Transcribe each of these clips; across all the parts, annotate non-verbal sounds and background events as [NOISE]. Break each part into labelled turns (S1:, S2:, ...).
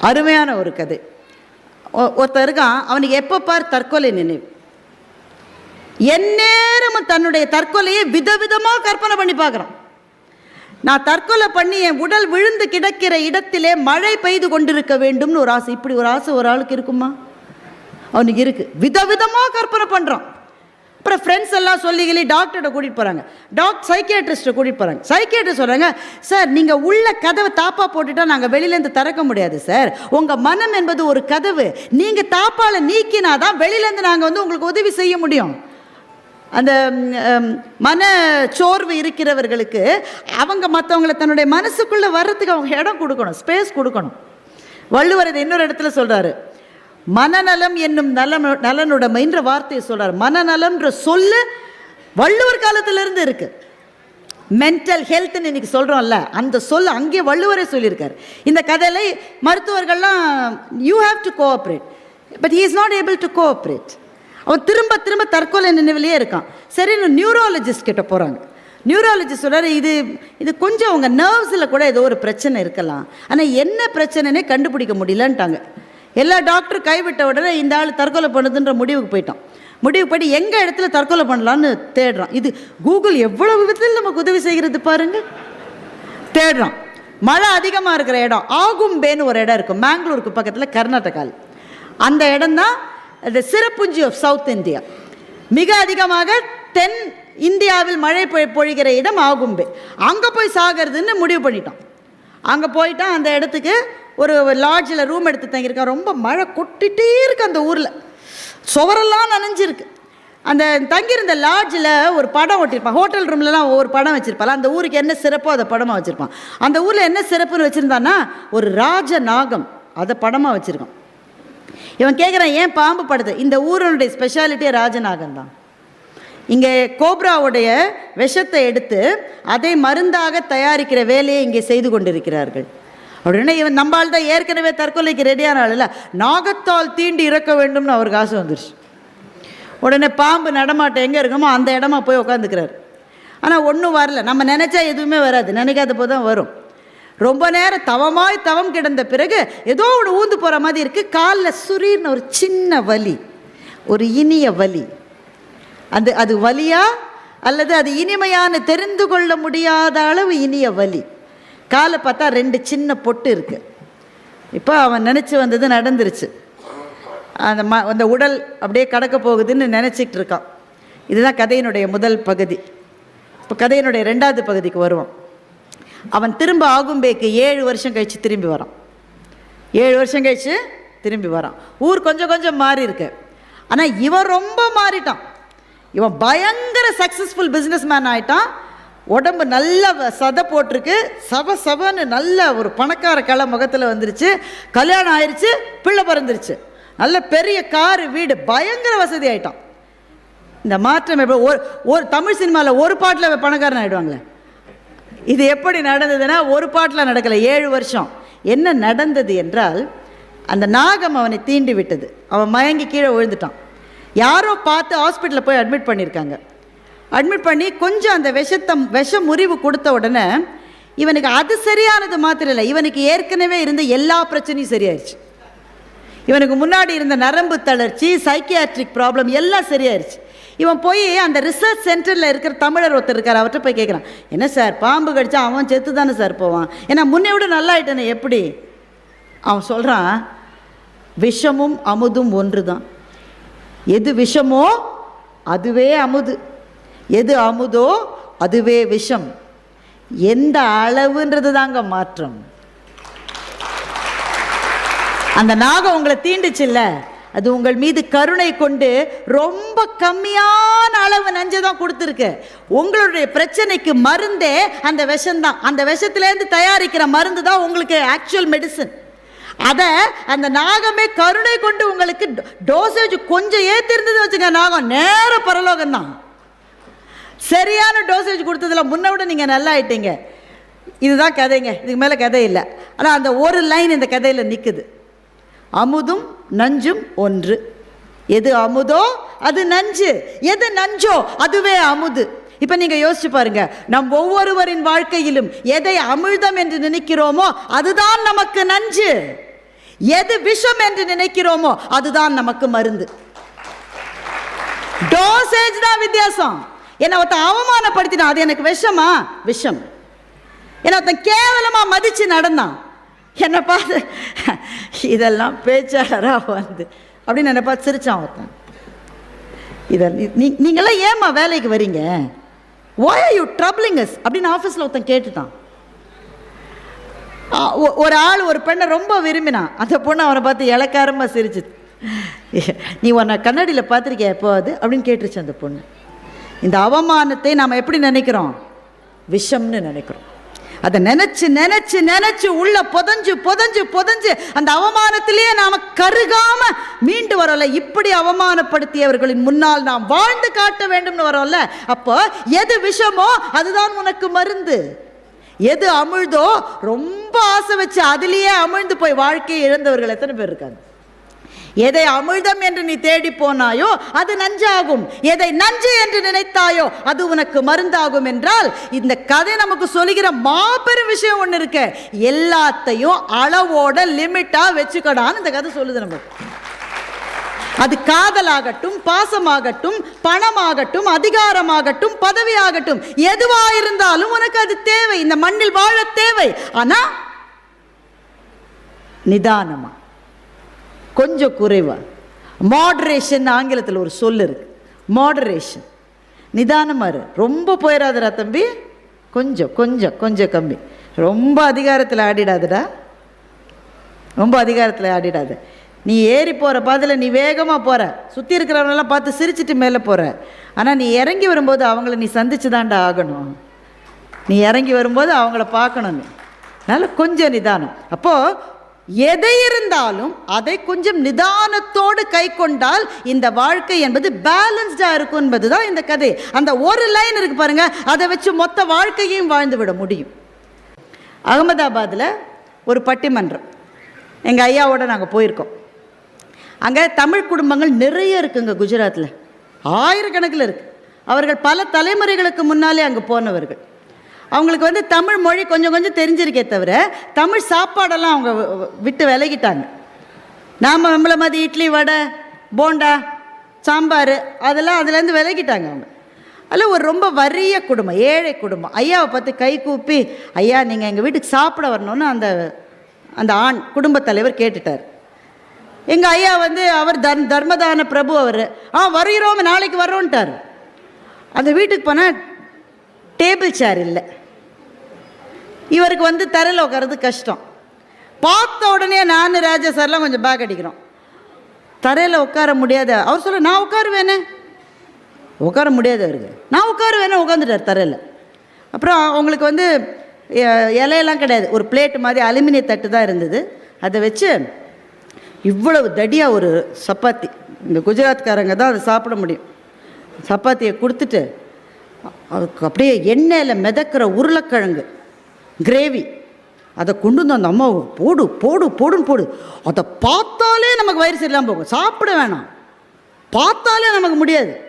S1: அருமையான ஒரு கதை. ஒ- இருக்கான் அவனுக்கு எப்போ பார் தற்கொலை நினைவு? எந்நேரமும் தன்னுடைய தற்கொலையை விதவிதமாக கற்பனை பண்ணி பார்க்குறான். நான் தற்கொலை பண்ணி என் உடல் விழுந்து கிடக்கிற இடத்திலே மழை பெய்து கொண்டிருக்க வேண்டும்னு ஒரு ஆசை. இப்படி ஒரு ஆசை ஒரு ஆளுக்கு இருக்குமா? அவனுக்கு இருக்குது விதவிதமாக கற்பனை பண்ணுறான் அப்புறம் ஃப்ரெண்ட்ஸ் எல்லாம் சொல்லி கிளி டாக்டர்கிட்ட கூட்டிகிட்டு போகிறாங்க டாக்டர் சைக்கியாட்ரிஸ்ட்டை கூட்டிகிட்டு போகிறாங்க சைக்கியாட்ரிஸ்ட் சொல்கிறாங்க சார் நீங்கள் உள்ள கதவை தாப்பா போட்டுட்டா நாங்கள் வெளியிலேருந்து திறக்க முடியாது சார் உங்கள் மனம் என்பது ஒரு கதவு. நீங்கள் தாப்பால் நீக்கினா தான் வெளியிலேருந்து நாங்கள் வந்து உங்களுக்கு உதவி செய்ய முடியும். அந்த மன சோர்வு இருக்கிறவர்களுக்கு அவங்க மற்றவங்கள தன்னுடைய மனசுக்குள்ளே வர்றதுக்கு அவங்க இடம் கொடுக்கணும் ஸ்பேஸ் கொடுக்கணும். வள்ளுவர் இன்னொரு இடத்துல சொல்கிறாரு மனநலம் என்னும் நலம் நலனுடைமைன்ற வார்த்தையை சொல்கிறார் மனநலம்ன்ற சொல்லு வள்ளுவர் காலத்திலிருந்து இருக்குது மென்டல் ஹெல்த்னு இன்னைக்கு சொல்கிறோம்ல அந்த சொல் அங்கே வள்ளுவரே சொல்லியிருக்காரு. இந்த கதையில மருத்துவர்கள்லாம் you have to cooperate but he is not able to cooperate அவன் திரும்ப திரும்ப தற்கொலை நினைவிலே இருக்கான். சரி நியூரோலஜிஸ்ட் கிட்ட போகிறாங்க நியூரோலஜிஸ்ட் சொல்கிறார் இது இது கொஞ்சம் அவங்க நர்வ்ஸில் கூட ஏதோ ஒரு பிரச்சனை இருக்கலாம். ஆனால் என்ன பிரச்சனைனே கண்டுபிடிக்க முடியலன்ட்டாங்க. எல்லா டாக்டரும் கைவிட்ட உடனே இந்த ஆள் தற்கொலை பண்ணுதுன்ற முடிவுக்கு போயிட்டோம் முடிவு படி எங்கள் இடத்துல தற்கொலை பண்ணலான்னு தேடுறோம் இது கூகுள் எவ்வளோ விதத்தில் நமக்கு உதவி செய்கிறது பாருங்கள் தேடுறோம் மழை அதிகமாக இருக்கிற இடம் ஆகும்பேன்னு ஒரு இடம் இருக்கும். மேங்களூருக்கு பக்கத்தில் கர்நாடகாவில் அந்த இடம் தான் the Cherrapunji of South India மிக அதிகமாக தென் இந்தியாவில் மழை பொ- பொழிகிற இடம் ஆகும்பே. அங்கே போய் சாகிறதுன்னு முடிவு பண்ணிட்டோம் அங்கே போயிட்டான் அந்த இடத்துக்கு ஒரு லாட்ஜில் ரூம் எடுத்து தங்கியிருக்கான் ரொம்ப மழை கொட்டிகிட்டே இருக்கு அந்த ஊரில். சுவரெல்லாம் நனைஞ்சிருக்கு. அந்த தங்கியிருந்த லாட்ஜில் ஒரு படம் ஒட்டியிருப்பான். ஹோட்டல் ரூம்லலாம் ஒவ்வொரு படம் வச்சுருப்பாள். அந்த ஊருக்கு என்ன சிறப்போ அதை படமாக வச்சுருப்பான். அந்த ஊரில் என்ன சிறப்புன்னு வச்சுருந்தான்னா ஒரு ராஜ நாகம். அதை படமாக வச்சுருக்கான். இவன் கேட்குறான் ஏன் பாம்பு படுது? இந்த ஊரனுடைய ஸ்பெஷாலிட்டியே ராஜநாகம் தான். இங்கே கோப்ராவுடைய விஷத்தை எடுத்து அதை மருந்தாக தயாரிக்கிற வேலையை இங்கே செய்து கொண்டிருக்கிறார்கள். அப்படின்னா இவன் நம்மால் தான் ஏற்கனவே தற்கொலைக்கு ரெடியான ஆள் இல்லை. நாகத்தால் தீண்டி இறக்க வேண்டும்னு அவருக்கு ஆசை வந்துருச்சு. உடனே பாம்பு நடமாட்டம் எங்கே இருக்குமோ அந்த இடமா போய் உட்காந்துக்கிறாரு ஆனால் ஒன்றும் வரல. நம்ம நினச்சா எதுவுமே வராது. நினைக்காத போது தான் வரும். ரொம்ப நேரம் தவமாய் தவம் கிடந்த பிறகு ஏதோ ஒன்று ஊந்து போகிற மாதிரி இருக்குது காலில் சுரீர்னு ஒரு சின்ன வலி. ஒரு இனிய வலி. அது அது வலியா? அல்லது அது இனிமையான தெரிந்து கொள்ள முடியாத அளவு இனிய வலி. காலை பார்த்தா ரெண்டு சின்ன பொட்டு இருக்குது இப்போ அவன் நினச்சி வந்தது நடந்துருச்சு. அந்த ம அந்த உடல் அப்படியே கடக்க போகுதுன்னு நினச்சிக்கிட்டு இருக்கான். இதுதான் கதையினுடைய முதல் பகுதி. இப்போ கதையினுடைய ரெண்டாவது பகுதிக்கு வருவோம். அவன் திரும்ப ஆகும்பேக்கு ஏழு வருஷம் கழித்து திரும்பி வரான். ஏழு வருஷம் கழிச்சு திரும்பி வரான். ஊர் கொஞ்சம் கொஞ்சம் மாறி இருக்கு. ஆனால் இவன் ரொம்ப மாறிட்டான். இவன் பயங்கர சக்ஸஸ்ஃபுல் பிஸ்னஸ் மேன் ஆயிட்டான். உடம்பு நல்ல வ- சதை போட்டிருக்கு. சப சபன்னு நல்ல ஒரு பணக்கார கலை முகத்தில் வந்துருச்சு. கல்யாணம் ஆயிடுச்சு பிள்ளை பிறந்துருச்சு. நல்ல பெரிய காரு வீடு பயங்கர வசதி ஆயிட்டான் இந்த மாற்றம் எப்படி ஒரு ஒரு தமிழ் சினிமாவில் ஒரு பாட்டில் பணக்காரன் ஆயிடுவாங்களே. இது எப்படி நடந்ததுன்னா ஒரு பாட்டில் நடக்கலை ஏழு வருஷம். என்ன நடந்தது என்றால் அந்த நாகம் அவனை தீண்டி விட்டது அவன் மயங்கி கீழே விழுந்துட்டான். யாரோ பார்த்து ஹாஸ்பிட்டலில் போய் அட்மிட் பண்ணியிருக்காங்க. அட்மிட் பண்ணி கொஞ்சம் அந்த விஷத்தை விஷ முறிவு கொடுத்த உடனே இவனுக்கு அது சரியானது மாத்திரம் இல்லை. இவனுக்கு ஏற்கனவே இருந்த எல்லா பிரச்சனையும் சரியாயிருச்சு. இவனுக்கு முன்னாடி இருந்த நரம்பு தளர்ச்சி சைக்கியாட்ரிக் ப்ராப்ளம் எல்லாம் சரியாயிருச்சு. இவன் போய் அந்த ரிசர்ச் சென்டரில் இருக்கிற தமிழர் ஒருத்தர் இருக்கார் அவர்கிட்ட போய் கேட்குறான் என்ன சார் பாம்பு கடிச்சா அவன் செத்து தானே சார் போவான்? ஏன்னா முன்னே விட நல்லா ஆயிட்டானே எப்படி? அவன் சொல்கிறான் விஷமும் அமுதும் ஒன்று தான் எது விஷமோ அதுவே அமுது. எது அமுதோ அதுவே விஷம். எந்த அளவுன்றது தாங்க மாற்றம். அந்த நாகம் உங்களை தீண்டுச்சுல்ல அது உங்கள் மீது கருணை கொண்டு ரொம்ப கம்மியான அளவு நஞ்சை தான் கொடுத்துருக்கு. உங்களுடைய பிரச்சனைக்கு மருந்தே அந்த விஷம்தான். அந்த விஷத்துலேருந்து தயாரிக்கிற மருந்து தான் உங்களுக்கு ஆக்சுவல் மெடிசன் அதை அந்த நாகமே கருணை கொண்டு உங்களுக்கு டோசேஜ் கொஞ்சம் ஏற்றிருந்தது வச்சுங்க நாகம் நேர பரலோகம் தான் சரியான டோசேஜ் கொடுத்ததுல முன்ன விட நீங்கள் நல்லா ஆயிட்டீங்க. இதுதான் கதைங்க. இதுக்கு மேலே கதை இல்லை. ஆனால் அந்த ஒரு லைன் இந்த கதையில் நிற்குது அமுதும் நஞ்சும் ஒன்று. எது அமுதோ அது நஞ்சு. எது நஞ்சோ அதுவே அமுது. இப்போ நீங்கள் யோசிச்சு பாருங்க. நம் ஒவ்வொருவரின் வாழ்க்கையிலும் எதை அமிழ்தம் என்று நினைக்கிறோமோ அதுதான் நமக்கு நஞ்சு. எது விஷம் என்று நினைக்கிறோமோ அதுதான் நமக்கு மருந்து. டோசேஜ் தான் வித்தியாசம். என்னை ஒருத்தன் அவமானப்படுத்தினான். அது எனக்கு விஷமா? விஷம். என்னை ஒருத்தன் கேவலமா மதிச்சு நடந்தான். என்னை பார்த்து இதெல்லாம் பேச்சாளரா வந்து. அப்படின்னு என்னை பார்த்து சிரிச்சான் ஒருத்தன். இதை நீ- நீங்களாம் ஏம்மா வேலைக்கு வரீங்க? ஒய் யூ ட்ரபிளிங் அஸ் அப்படின்னு ஆஃபீஸில் ஒருத்தன் கேட்டுட்டான். ஒ- ஒரு ஆள் ஒரு பெண்ணை ரொம்ப விரும்பினான். அந்த பொண்ணு அவனை பார்த்து இலக்காரமாக சிரிச்சு நீ உன்னை கண்ணாடியில் பார்த்துருக்கியா எப்போ அது அப்படின்னு கேட்டுருச்சு அந்த பொண்ணு. இந்த அவமானத்தை நாம் எப்படி நினைக்கிறோம்? விஷம்னு நினைக்கிறோம். அதை நினைச்சு நினைச்சு நினைச்சு உள்ள புதஞ்சு புதஞ்சு புதஞ்சு அந்த அவமானத்திலேயே நாம் கருகாம மீண்டு வரோம்ல. இப்படி அவமானப்படுத்தியவர்களின் முன்னால் நாம் வாழ்ந்து காட்ட வேண்டும்னு வரோம்ல. அப்போ எது விஷமோ அதுதான் உனக்கு மருந்து. எது அமிழ்தோ ரொம்ப ஆசை வச்சு அதுலேயே அமிழ்ந்து போய் வாழ்க்கையை இழந்தவர்கள் எத்தனை பேர் இருக்காங்க? எதை அமிழ்தம் என்று நீ தேடி போனாயோ அது நஞ்சாகும். எதை நஞ்சு என்று நினைத்தாயோ அது உனக்கு மருந்தாகும் என்றால் இந்த கதை நமக்கு சொல்லுகிற மாபெரும் விஷயம் ஒன்று இருக்கு. எல்லாத்தையும் அளவோட லிமிட்டா வச்சுக்கடான்னு இந்த கதை சொல்லுது நமக்கு. அது காதலாகட்டும் பாசமாகட்டும் பணமாகட்டும் அதிகாரமாகட்டும் பதவியாகட்டும் எதுவா இருந்தாலும் உனக்கு அது தேவை. இந்த மண்ணில் வாழ தேவை. ஆனா நிதானமா. கொஞ்சம் குறைவா? மாட்ரேஷன் ஆங்கிலத்தில் ஒரு சொல் இருக்கு. மாடரேஷன் நிதானமாக இரு. ரொம்ப போயிடாதடா தம்பி. கொஞ்சம் கொஞ்சம் கொஞ்சம் கம்மி. ரொம்ப அதிகாரத்தில் ஆடிடாதடா ரொம்ப அதிகாரத்தில் ஆடிடாத நீ ஏறி போகிற பாதையில் நீ வேகமாக போகிற சுற்றி இருக்கிறவங்களெல்லாம் பார்த்து சிரிச்சிட்டு மேலே போகிற ஆனால் நீ இறங்கி வரும்போது அவங்கள நீ சந்திச்சு தாண்டா ஆகணும். நீ இறங்கி வரும்போது அவங்கள பார்க்கணும் நீ. அதனால் கொஞ்சம் நிதானம். அப்போது எதை இருந்தாலும் அதை கொஞ்சம் நிதானத்தோடு கை கொண்டால் இந்த வாழ்க்கை என்பது பேலன்ஸ்டாக இருக்கும் என்பது தான் இந்த கதை. அந்த ஒரு லைன் இருக்கு பாருங்க அதை வச்சு மொத்த வாழ்க்கையும் வாழ்ந்து விட முடியும். அகமதாபாத்தில் ஒரு பட்டிமன்றம். எங்கள் ஐயாவோட நாங்கள் போயிருக்கோம். அங்கே தமிழ் குடும்பங்கள் நிறைய இருக்குங்க குஜராத்தில் ஆயிரக்கணக்கில் இருக்குது அவர்கள் பல தலைமுறைகளுக்கு முன்னாலே அங்கே போனவர்கள். அவங்களுக்கு வந்து தமிழ் மொழி கொஞ்சம் கொஞ்சம் தெரிஞ்சிருக்கே தவிர தமிழ் சாப்பாடெல்லாம் அவங்க விட்டு விலகிட்டாங்க. நாம் நம்மள மாதிரி இட்லி வடை போண்டா சாம்பார் அதெல்லாம் அதுலேருந்து விலகிட்டாங்க அவங்க. அதில் ஒரு ரொம்ப வறிய குடும்பம் ஏழை குடும்பம். ஐயாவை பார்த்து கை கூப்பி ஐயா நீங்கள் எங்கள் வீட்டுக்கு சாப்பிட வரணும்னு அந்த அந்த ஆண் குடும்பத் தலைவர் கேட்டுட்டார். எங்கள் ஐயா வந்து அவர் தர் தர்மதான பிரபு அவர். ஆ வருகிறோம் நாளைக்கு வரோன்ட்டார் அந்த வீட்டுக்கு போனால் டேபிள் சேர் இல்லை. இவருக்கு வந்து தரையில் உட்கார்றது கஷ்டம். பார்த்த உடனே நான் ராஜா சார்லாம் கொஞ்சம் பேக் அடிக்கிறோம். தரையில் உட்கார முடியாத. அவர் சொல்ல நான் உட்காருவேனே உட்கார முடியாது அவருக்கு. நான் உட்காருவேனே உட்காந்துட்டார் தரையில். அப்புறம் அவங்களுக்கு வந்து இலையெல்லாம் கிடையாது. ஒரு பிளேட் மாதிரி அலுமினிய தட்டு தான் இருந்தது. அதை வச்சு இவ்வளவு தடியாக ஒரு சப்பாத்தி. இந்த குஜராத்காரங்க தான் அதை சாப்பிட முடியும். சப்பாத்தியை கொடுத்துட்டு அதுக்கு அப்படியே எண்ணெயில் மிதக்கிற உருளைக்கிழங்கு. கிரேவி. அதை கொண்டு வந்து அந்த அம்மா போடு போடு போடுன்னு போடு. அதை பார்த்தாலே நமக்கு வயிறு சரியில்லாமல் போகும். சாப்பிட வேணாம். பார்த்தாலே நமக்கு முடியாது.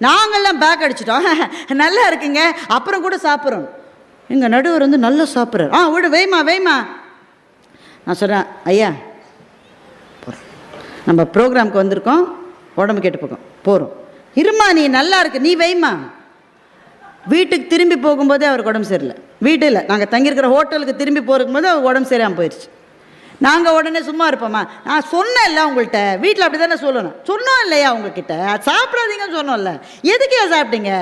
S1: நாங்கள்லாம் பேக் அடிச்சிட்டோம். [LAUGHS] நல்லா இருக்குங்க. அப்புறம் கூட சாப்பிட்றோம். எங்கள் நடுவர் வந்து நல்லா சாப்பிட்றாரு. ஆ விடு வெய்மா வெய்மா. நான் சொல்கிறேன் ஐயா போகிறோம் நம்ம ப்ரோக்ராம்க்கு வந்திருக்கோம். உடம்பு கெட்டு போகும். போகிறோம் இருமா நீ நல்லா இருக்கு. நீ வைமா வீட்டுக்கு திரும்பி போகும்போதே அவருக்கு உடம்பு சரியில்லை. வீட்டில் நாங்கள் தங்கியிருக்கிற ஹோட்டலுக்கு திரும்பி போகும்போது போது உடம்பு சரியாமல் போயிடுச்சு நாங்கள் உடனே சும்மா இருப்போமா? நான் சொன்னேன்ல உங்கள்கிட்ட வீட்டில் அப்படி தானே சொல்லணும். சொன்னோம் இல்லையா உங்ககிட்ட? சாப்பிடாதீங்கன்னு சொன்னோம்ல. எதுக்கு ஏன் சாப்பிட்டீங்க?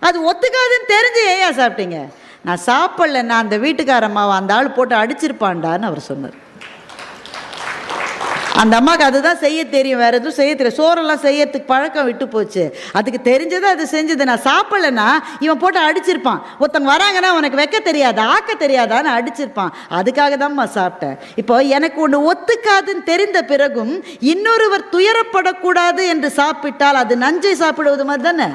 S1: அது ஒத்துக்காதுன்னு தெரிஞ்சு ஏன் சாப்பிட்டீங்க? நான் சாப்பிடல நான் அந்த வீட்டுக்காரம்மாவை அந்த ஆள் போட்டு அடிச்சிருப்பான்டான்னு அவர் சொன்னார். அந்த அம்மாவுக்கு அதுதான் செய்ய தெரியும் வேற எதுவும் செய்ய தெரியும் சோறெல்லாம் செய்யறதுக்கு பழக்கம் விட்டு போச்சு. அதுக்கு தெரிஞ்சது அது செஞ்சது. நான் சாப்பிடலன்னா இவன் போட்டு அடிச்சிருப்பான். ஒருத்தவங்க வராங்கன்னா உனக்கு வைக்க தெரியாது ஆக்க தெரியாதான்னு அடிச்சிருப்பான். அதுக்காக தான்மா சாப்பிட்டேன். இப்போ எனக்கு ஒன்று ஒத்துக்காதுன்னு தெரிந்த பிறகும் இன்னொருவர் துயரப்படக்கூடாது என்று சாப்பிட்டால் அது நஞ்சை சாப்பிடுவது மாதிரி தானே?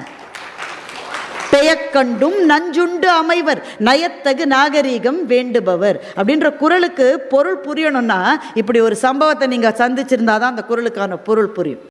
S1: பெயக்கண்டும் நஞ்சுண்டு அமைவர் நயத்தகு நாகரீகம் வேண்டுபவர். அப்படின்ற குறளுக்கு பொருள் புரியணும்னா இப்படி ஒரு சம்பவத்தை நீங்கள் சந்திச்சிருந்தா தான் அந்த குறளுக்கான பொருள் புரியும்.